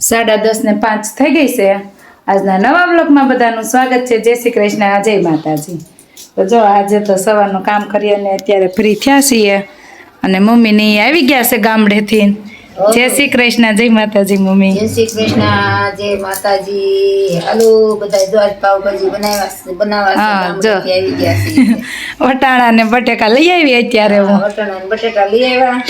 સાડા દસ ને પાંચ થઈ ગઈ છે. આજના નવા બ્લોકમાં બધાનું સ્વાગત છે. જય શ્રી કૃષ્ણ જય માતાજી. તો જો આજે તો સવારનું કામ કરી અને અત્યારે ફ્રી થયા છીએ. અને મમ્મીની આવી ગયા છે ગામડેથી. જય શ્રી કૃષ્ણ જય માતાજી મમ્મી. જય શ્રી કૃષ્ણ જય માતાજી. હાલો બધા જો પાવ ભાજી બનાવ્યા બનાવવા જો. આવી ગયા છે. વટાણા ને બટેકા લઈ આવી અત્યારે હું. વટાણા ને બટેકા લઈ આવ્યા.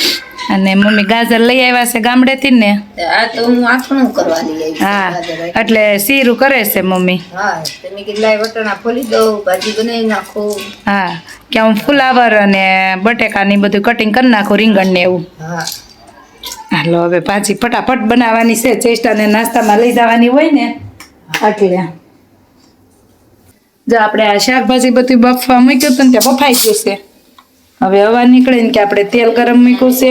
અને મમ્મી ગાજર લઈ આવ્યા છે ગામડેથી ને. આ તો હું આથણું કરવા લઈ આવી હા એટલે સીરું કરે છે મમ્મી. હા તમે કીધું વટાણા ફોલી દઉં ભાજી બનાવી નાખો. હા કે હું ફુલાવર અને બટેકા ની બધું કટિંગ કરી નાખું રીંગણ ને એવું. હા. હાલો, હવે પાછી ફટાફટ બનાવવાની છે. ચેસ્ટાને નાસ્તામાં લઈ જવાની હોય ને એટલે જો આપણે આ શાકભાજી બધું બફવા મૂક્યું હતું ને ત્યાં બફાઈ ગયું છે. હવે હવા નીકળે ને કે આપણે તેલ ગરમ મૂક્યું છે.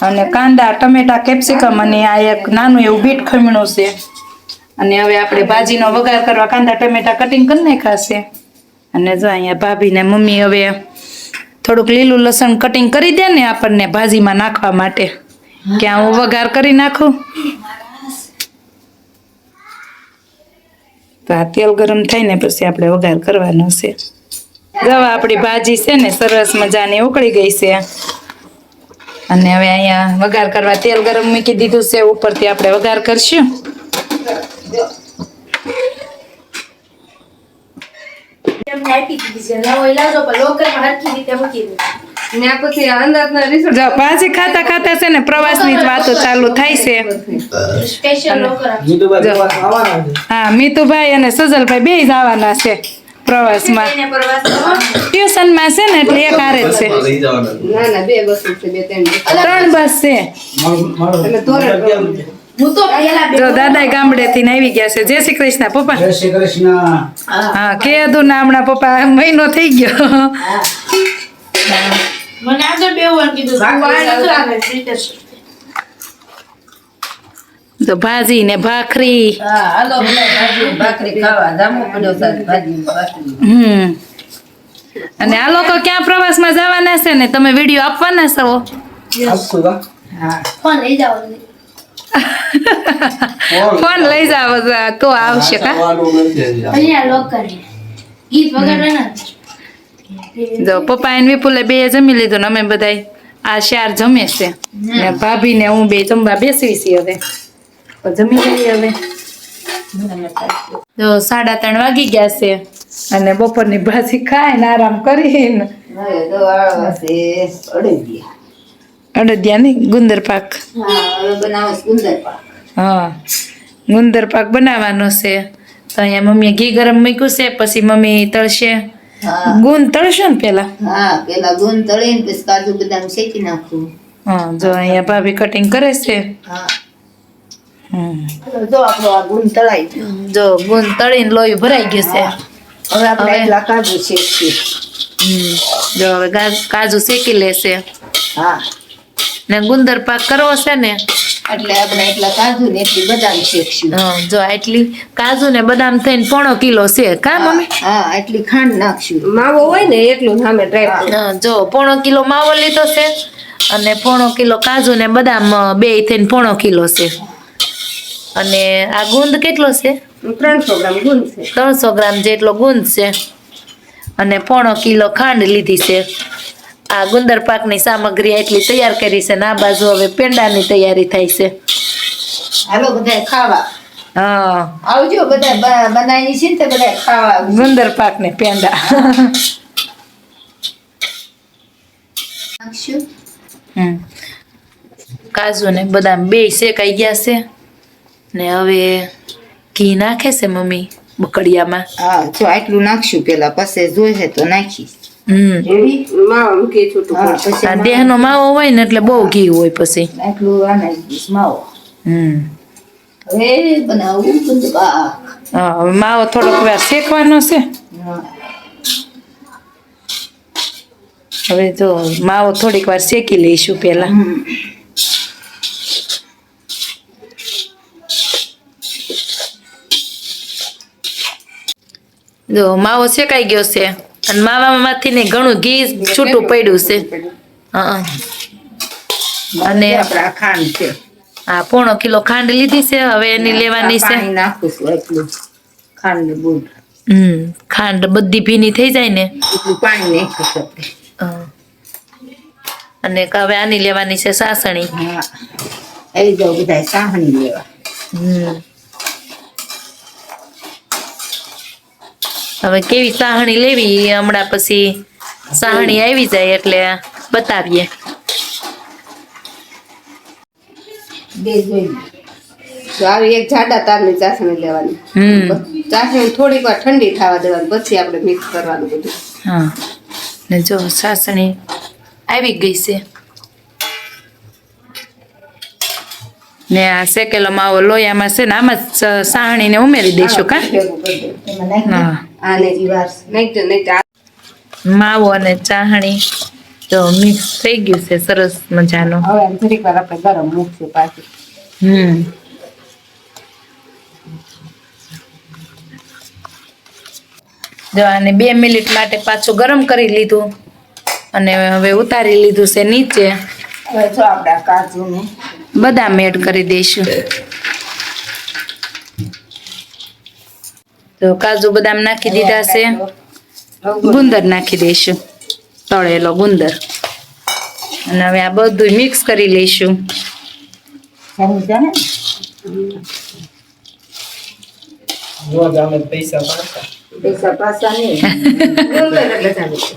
અને કાંદા, ટમેટા, કેપ્સિકમ અને આ એક નાનું એવું બીટ ખમણું છે. અને હવે આપણે ભાજીનો વઘાર કરવા કાંદા, ટમેટા કટિંગ કરી નાખ્યા અને જો અહીંયા ભાભી ને મમ્મી હવે થોડુંક લીલું લસણ કટિંગ કરી દે ને આપણને ભાજીમાં નાખવા માટે. ક્યાં હું વઘાર કરી નાખું. તો આ તેલ ગરમ થાય ને પછી આપણે વઘાર કરવાનો છે. જો આપણી ભાજી છે ને સરસ મજાની ઉકળી ગઈ છે. અને હવે અહીંયા વઘાર કરવા તેલ ગરમ મૂકી દીધું છે. ઉપરથી આપણે વઘાર કરશું. જો ભાજી ખાતા ખાતા છે ને પ્રવાસની જ વાતો ચાલુ થાય છે. જો. હા મીતુભાઈ અને સજલભાઈ બે જવાના છે પ્રવાસમાં. ટ્યુશનમાં છે ને એટલે એક આરે જ છે. ના ના બે બસ છે બે ત્રણ ત્રણ બસ છે. જો દાદા આવી ગયા છે. જય શ્રી કૃષ્ણ પપ્પા. જય શ્રી કૃષ્ણ. હા કીધું ને હમણાં પપ્પા મહિનો થઈ ગયો. તો ભાજી ને ભાખરી. હા ભાજી ભાખરી ખાવા. જામો પડ્યો સાહેબ ભાજી ભાખરી. હમ. અને આ લોકો ક્યાં પ્રવાસમાં જવાના છે ને? તમે વીડિયો આપવાના છો? આપશું લઈ હા ફોન લઈ જાવ તો આવશે કા. જો પપ્પા એને વિપુલે બે જમી લીધું ને અમે બધાય. આ શાર જમે છે. ને ભાભી ને હું બે જમવા બેસી છીએ હવે. જમી લઈએ હવે. તો સાડા ત્રણ વાગી ગયા છે અને બપોરની ભાજી ખાઈને આરામ કરીને હવે તો આવા છે. અડદિયા ને ગુંદર પાક. હા ગુંદર પાક બનાવવાનો છે. તો અહીંયા મમ્મીએ ઘી ગરમ મૂક્યું છે પછી મમ્મી તળશે. હા. ગુંદ તળશે ને પેલા? હા પેલા ગુંદ તળીને પછી કાજુ બદામ શેકી નાખું. હા જો અહીંયા ભાભી કટિંગ કરે છે. હા. હમ. જો આપણો આ ગુંદ તળાઈ ગયો. જો ગુંદ તળીને લોહી ભરાઈ ગયું છે. હવે આપણે એટલા કાજુ શેકીએ. હમ. જો હવે કાજુ શેકી લેશે. હા. ને ગુંદર પાક કરવો છે ને? એટલે આપણે એટલા કાજુ ને એટલી બદામ શેકશું. હા, જો આટલી કાજુ ને બદામ થઈને પોણો કિલો છે કા મમ્મી? હા એટલી ખાંડ નાખશું. માવો હોય ને એટલું સામે ડ્રાય હા, જો પોણો કિલો માવો લીધો છે અને પોણો કિલો કાજુ ને બદામ બે થઈને પોણો કિલો છે. અને આ ગુંદ કેટલો છે? ત્રણસો ગ્રામ ગુંદ છે. ત્રણસો ગ્રામ જેટલો ગુંદ છે. અને પોણો કિલો ખાંડ લીધી છે. આ ગુંદર પાકની સામગ્રી એટલી તૈયાર કરી છે ને આ બાજુ હવે પેંડાની તૈયારી થાય છે. હાલો બધા ખાવા. હા. આવજો બધા બનાવી છે ને બધા ખાવા. ગુંદર પાક ને પેંડા. નાખશું? હમ. કાજુ ને બદામ બે શેકાઈ ગયા છે. ને હવે ઘી નાખે છે મમ્મી બકડિયામાં. હા જો આટલું નાખશું પેલા પછી જોઈએ તો નાખીશ. હમ. માવા મૂકી છૂટું હા પછી આ દેહનો માવો હોય ને એટલે બહુ ઘી હોય પછી. માવો. હમ. થોડોક વાર શેકવાનો છે. હવે જો માવો થોડીક વાર શેકી લઈશું પેલા જો માવો શેકાઈ ગયો છે. અને માવામાંથી ને ઘણું ઘી છૂટું પડ્યું છે. હા અને ખાંડ છે. હા પોણો કિલો ખાંડ લીધી છે હવે એની લેવાની છે. નાખું છું એટલું. ખાંડ હમ ખાંડ બધી ભીની થઈ જાય ને. એટલું પાણી. અને હવે આની લેવાની છે સાસણી. હા. બધા લેવા. હમ. હવે કેવી સાહણી લેવી હમણાં પછી સાહણી આવી જાય એટલે બતાવીએ. આવી એક જાડા તારની ચાસણી લેવાની. ચાસણી થોડીક વાર ઠંડી થવા દેવાની પછી આપણે મિક્સ કરવાનું બધું. હા. ને જો સાસણી આવી ગઈ છે. ને આ શેકેલો માવો લોયામાં છે ને આમાં જ સાહણીને ઉમેરી દઈશું કા? માવો અને ચાહણી તો મિક્સ થઈ ગયું છે, સરસ મજાનું. હમ. જો આને બે મિનિટ માટે પાછું ગરમ કરી લીધું અને હવે ઉતારી લીધું છે નીચે. હવે મેડ આપણા કરી દઈશું. તો કાજુ બદામ નાખી દીધા છે. ગુંદર નાખી દઈશું. તળેલો ગુંદર. અને હવે આ બધું મિક્સ કરી લઈશું. પૈસા પૈસા પાસા નહીં ગુંદર એટલે ચાલે છે.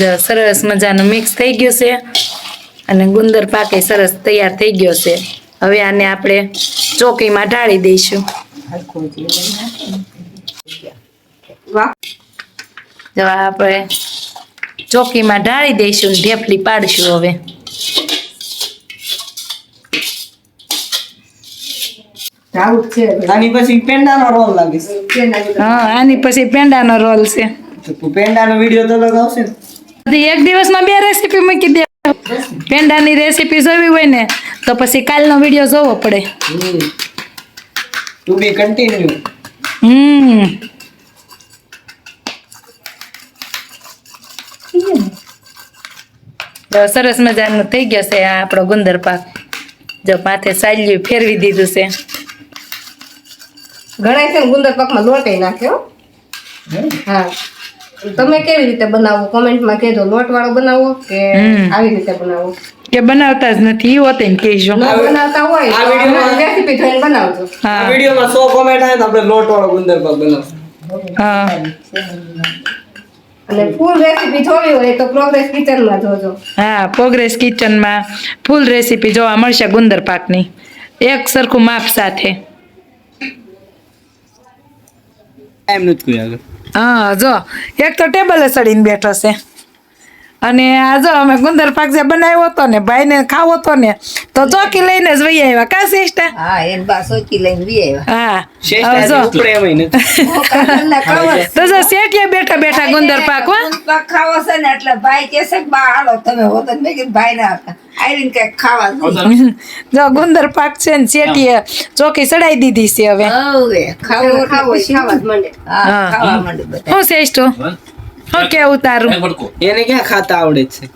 જો સરસ મજાનું મિક્સ થઈ ગયું છે. અને ગુંદર પાકે સરસ તૈયાર થઈ ગયો છે. હવે આને આપણે ચોકીમાં ઢાળી દઈશું. જેવું આપણે ચોકીમાં ઢાળી દઈશું ઢેફલી પાડશું હવે. આની પછી પેંડાનો રોલ લાગીશ. હા આની પછી પેંડાનો રોલ છે. પેંડાનો વીડિયો તો લગાવશે એક દિવસમાં બે રેસીપી મૂકી દે. પેંડાની રેસીપી જોવી હોય ને તો પછી કાલનો વીડિયો જોવો પડે. To be continued hmm. તો સરસ મજાનું થઈ ગયો છે આ આપણો ગુંદર પાક. જો માથે સાલ્યું ફેરવી દીધું છે. ઘણા છે ગુંદર પાકમાં લોટે નાખ્યો હા. તમે કેવી રીતે બનાવો? કોમેન્ટમાં કહેજો. લોટ વાળો બનાવો કે આવી રીતે બનાવો? કે બનાવતા જ નથી ઈ હોતે ને કહેજો. બનાવતા હોય આ વિડીયોમાં- રેસીપી જોઈને બનાવજો. આ હા વિડીયોમાં સો કોમેન્ટ આવે તો આપણે લોટ વાળો ગુંદર પાક બનાવશું. હા. અને ફૂલ રેસીપી જોવી હોય તો પ્રોગ્રેસ કિચનમાં જોજો. હા પ્રોગ્રેસ કિચનમાં ફૂલ રેસીપી જોવા મળશે ગુંદર પાકની એક સરખું માપ સાથે. એમ જ કોઈ આગળ. હા જો એક તો ટેબલે ચડીને બેઠો છે. અને આ જો અમે ગુંદર પાક જે બનાવ્યો હતો ને ભાઈને ખાવો હતો ને તો ચોકી લઈને જ વહી આવ્યા. કા સિસ્ટા હા એમ બા ચોકી લઈને વહી આવ્યા. તો જો. શેઠિયા બેઠા બેઠા ગુંદર પાક હો. પાક ખાવો છે ને એટલે ભાઈ કે છે બા હાલો તમે હો. તો મેં કીધું ભાઈ ના આવીને કંઈક ખાવા જો. ગુંદર પાક છે ને શેઠીએ ચોકી ચડાઈ દીધી છે હવે. હવે ખાવું ખાવો ખાવા માંડે. હા. ખાવા માંડે હું શ્રેષ્ઠ હું કેવું તારું? એને ક્યાં ખાતા આવડે છે?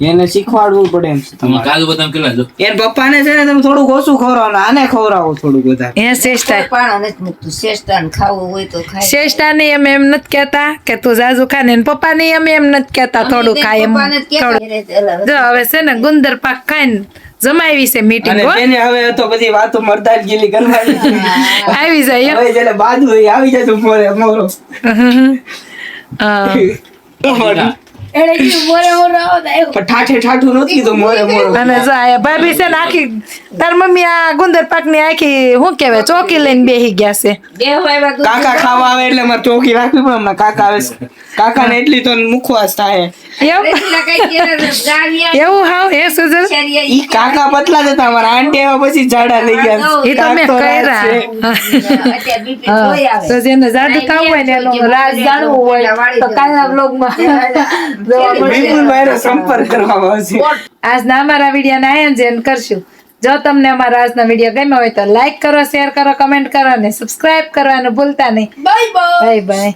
એને શીખવાડવું પડે એમ છે તમારે. કાજુ બદામ કેટલા જો એને પપ્પાને છે ને તમે થોડુંક ઓછું ખવડાવો આને ખવડાવો થોડુંક વધારે. હે શ્રેષ્ઠા પાણા નથી મૂકતું. શ્રેષ્ઠાને ખાવું હોય તો ખાય. શ્રેષ્ઠાને અમે એમ નથી કહેતા કે તું જાજુ ખા ને પપ્પાને અમે એમ નથી કહેતા થોડું ખાય એમ જ થોડું. એ હવે છે ને ગુંદર પાક ખાઈને જમાવી છે મીટિંગ એને હવે તો બધી વાતો મરદાર ગીલી કરવાની આવી જાય હવે જેને બાદ હોય આવી જાય તું મોરે મોરો. પણ ચોકી લઈને બેસી ગયા છે. કાકા ખાવા આવે એટલે મારે ચોકી રાખવી પડે કાકા આવે છે. કાકા ને એટલી તો મુખવાસ થાય. એવું? એવું હાવ એ સુજલ ઈ કાકા પતલા જતા મારા આંટી આવ્યા પછી જાડા થઈ ગયા. એ તો મેં કાક તો રાજ કર્યા. છે. અત્યારે બીપી જોઈ આવે. તો જેને જાદુ થવું હોય ને એનો રાજ જાણવું હોય તો કાલના બ્લોગમાં બિલકુલ મારો સંપર્ક કરવામાં આવશે. આજના અમારા આયન આયોજન કરશું. જો તમને અમારા આજનો વીડિયો ગમ્યો હોય તો લાઈક કરો શેર કરો કમેન્ટ કરો અને સબસ્ક્રાઇબ કરવાનું ભૂલતા નહીં. Bye bye bye